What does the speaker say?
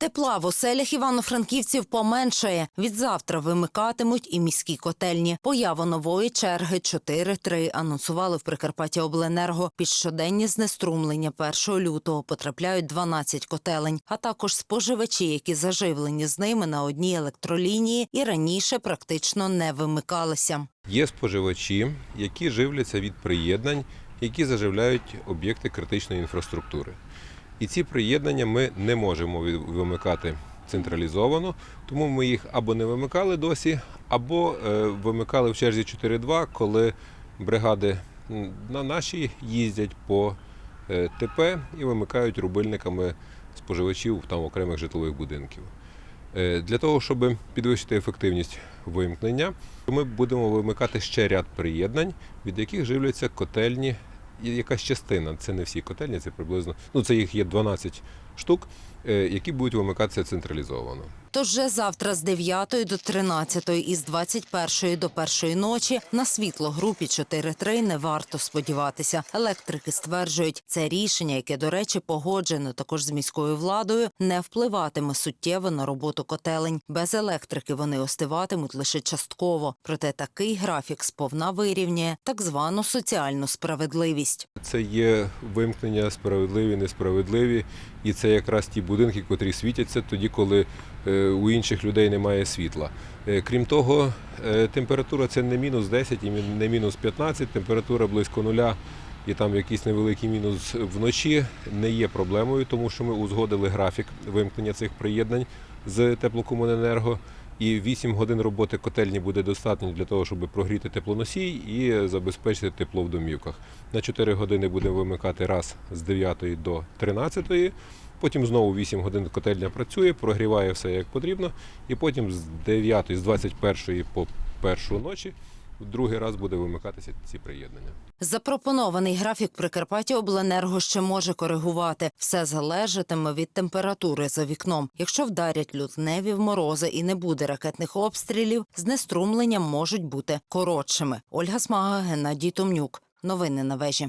Тепла в оселях івано-франківців поменшає. Від завтра вимикатимуть і міські котельні. Появу нової черги 4-3 анонсували в Прикарпаття Обленерго. Під щоденні знеструмлення 1 лютого потрапляють 12 котелень, а також споживачі, які заживлені з ними на одній електролінії і раніше практично не вимикалися. Є споживачі, які живляться від приєднань, які заживляють об'єкти критичної інфраструктури. І ці приєднання ми не можемо вимикати централізовано, тому ми їх або не вимикали досі, або е, вимикали в черзі 4.2, коли бригади на наші їздять по е, ТП і вимикають рубильниками споживачів там окремих житлових будинків. Е, Для того, щоб підвищити ефективність вимкнення, ми будемо вимикати ще ряд приєднань, від яких живляться котельні. Якась частина, це не всі котельні, це приблизно, ну це їх є 12 штук, е, які будуть вимикатися централізовано. Тож вже завтра з 9 до 13 і з 21 до 1 ночі на світло групі 4-3 не варто сподіватися. Електрики стверджують, це рішення, яке, до речі, погоджено також з міською владою, не впливатиме суттєво на роботу котелень. Без електрики вони остиватимуть лише частково. Проте такий графік сповна вирівнює так звану соціальну справедливість. Це є вимкнення справедливі, несправедливі, і це якраз ті будинки, котрі світяться тоді, коли е, у інших людей немає світла. Е, Крім того, е, температура це не мінус 10 і не мінус 15, температура близько нуля. І там якийсь невеликий мінус вночі не є проблемою, тому що ми узгодили графік вимкнення цих приєднань з теплокомуненерго. І 8 годин роботи котельні буде достатньо для того, щоб прогріти теплоносій і забезпечити тепло в домівках. На 4 години будемо вимикати раз з 9 до 13. Потім знову 8 годин котельня працює, прогріває все як потрібно. І потім з 9, з 21 по першу ночі в другий раз буде вимикатися ці приєднання. Запропонований графік Прикарпаття Обленерго ще може коригувати. Все залежатиме від температури за вікном. Якщо вдарять лютневі в морози і не буде ракетних обстрілів, знеструмлення можуть бути коротшими. Ольга Смага, Геннадій Томнюк. Новини на вежі.